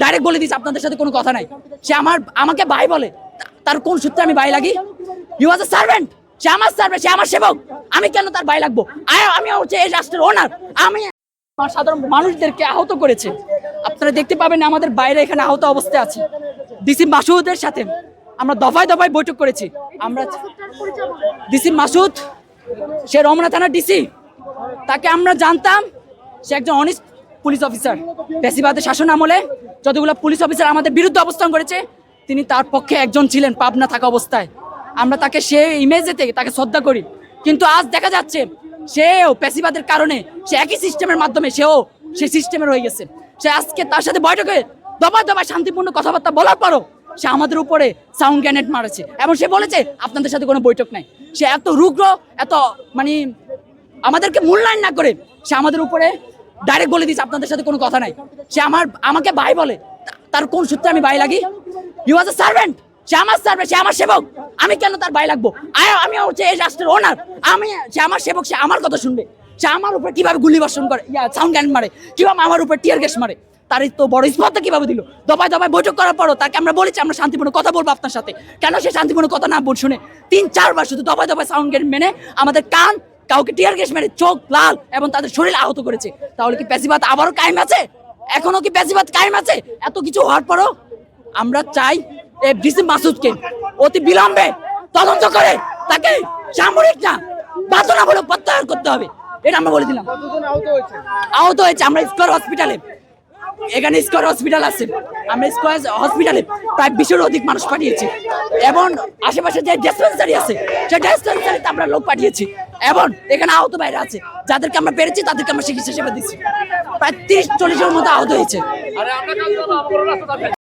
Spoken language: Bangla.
ডাইরেক্ট বলে দিচ্ছে আপনাদের সাথে কোনো কথা নাই। সে আমার, আমাকে ভাই বলে, তার কোন সূত্রে আমি ভাই লাগি? ইউ ওয়াজ এ সার্ভেন্ট সে আমার সার্ভেন্ট সে আমার সেবক। আমি কেন তার ভাই লাগবো? আমি হচ্ছে এই রাষ্ট্রের ওনার আমি আমার সাধারণ মানুষদেরকে আহত করেছে। আপনারা দেখতে পাবেন আমাদের বাইরে এখানে আহত অবস্থায় আছে। ডিসি মাসুদের সাথে আমরা দফায় দফায় বৈঠক করেছি। আমরা ডিসি মাসুদ, সে রমনা থানার ডিসি তাকে আমরা জানতাম, সে একজন অনিস্ট পুলিশ অফিসার। পেশিবাদের শাসন আমলে যতগুলো পুলিশ অফিসার আমাদের বিরুদ্ধে অবস্থান করেছে, তিনি তার পক্ষে একজন ছিলেন পাবনা থাকা অবস্থায়। আমরা তাকে সে ইমেজে থেকে তাকে শ্রদ্ধা করি। কিন্তু আজ দেখা যাচ্ছে, সেও পেশিবাদের কারণে সে একই সিস্টেমের মাধ্যমে সেও সে সিস্টেমের হয়ে গেছে। সে আজকে তার সাথে বৈঠকে দফা দফা শান্তিপূর্ণ কথাবার্তা বলার পরও সে আমাদের উপরে সাউন্ড গ্যানেট মারেছে। এবং সে বলেছে, আপনাদের সাথে কোনো বৈঠক নাই। সে এত রুগ্র এত মানে আমাদেরকে মূল্যায়ন না করে সে আমাদের উপরে ডাইরেক্ট বলে দিচ্ছে আপনাদের সাথে কোনো কথা নাই। সে আমার, আমাকে ভাই বলে, তার কোন সূত্রে আমি ভাই লাগি? ইউ ওয়াজ এ সার্ভেন্ট সে আমার সার্ভেন্ট সে আমার সেবক। আমি কেন তার ভাই লাগবো? আমি হচ্ছে এই রাষ্ট্রের ওনার আমি, সে আমার সেবক, সে আমার কথা শুনবে। সে আমার উপরে কীভাবে গুলি বর্ষণ করে? ইয়া সাউন্ড গ্যান মারে। কীভাবে আমার উপর টিয়ার গ্যাস মারে? তার তো বড় স্পর্ধা কীভাবে দিল? দফায় দফায় বৈঠক করার পরও তাকে আমরা বলেছি, আমরা শান্তিপূর্ণ কথা বলব আপনার সাথে। কেন সে শান্তিপূর্ণ কথা না বল শুনে? তিন, চারবার শুধু দফায় দফায় সাউন্ড গ্যান মেনে আমাদের কান কাউকে টিয়ার গ্যাস মেরে চোখ লাল এবং তাদের শরীর আহত করেছে। তাহলে কি পেসিবাদ আবারও কায়েম আছে? এখনও কি পেসিবাদ কায়েম আছে? এত কিছু হওয়ার পরও আমরা চাই ডিসি মাসুদকে অতি বিলম্বে তদন্ত করে তাকে সামরিক না বলে প্রত্যাহার করতে হবে। এটা আমরা বলে দিলাম। আহত হয়েছে আমরা স্কোয়ার হসপিটালে। এখানে স্কোয়ার হসপিটাল আছে। আমরা স্কোয়ার হসপিটালে প্রায় বিশের অধিক মানুষ পাঠিয়েছি। এবং আশেপাশে যে ডিসপেন্সারি আছে, সেই ডিসপেন্সারিতে আমরা লোক পাঠিয়েছি। এবং এখানে আহত বাইরে আছে, যাদেরকে আমরা পেরেছি, তাদেরকে আমরা চিকিৎসা সেবা দিচ্ছি। প্রায় তিরিশ চল্লিশের মতো আহত হয়েছে।